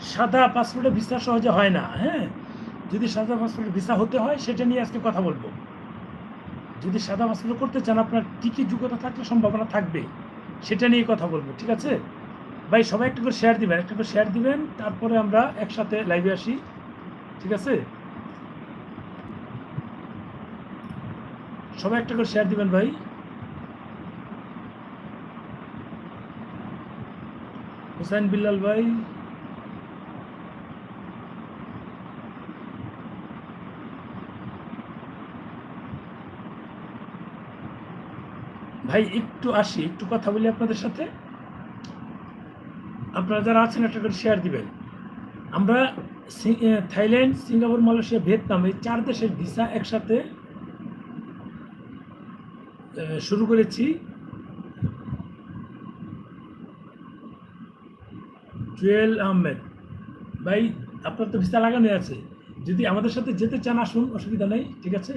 সাদা পাসপোর্টে ভিসা সহজে হয় না হ্যাঁ? যদি সাদা পাসপোর্টে ভিসা হতে হয়, সেটা নিয়ে আজকে কথা বলব। যদি সাদা পাসপোর্ট করতে চান, আপনার কী কী যোগ্যতা থাকলে, সম্ভাবনা থাকবে, সেটা নিয়ে কথা বলব, ঠিক আছে? ভাই, সবাই একটু করে শেয়ার দিবেন, একটু করে শেয়ার দিবেন, তারপরে আমরা একসাথে লাইভে আসি, ঠিক আছে? সবাই একটা করে শেয়ার দিবেন, ভাই। হুসাইন বিল্লাল ভাই। ভাই, একটু আসি, একটু কথা বলি আপনাদের সাথে। আপনারা যারা আছেন, একটা করে শেয়ার দিবেন। আমরা থাইল্যান্ড, সিঙ্গাপুর, মালয়েশিয়া, ভিয়েতনাম এই চার দেশের ভিসা একসাথে শুরু করেছি। জুয়েল আহমেদ, ভাই, আপনার তো ভিসা লাগানো আছে। যদি আমাদের সাথে যেতে চান, আসুন, অসুবিধা নেই, ঠিক আছে?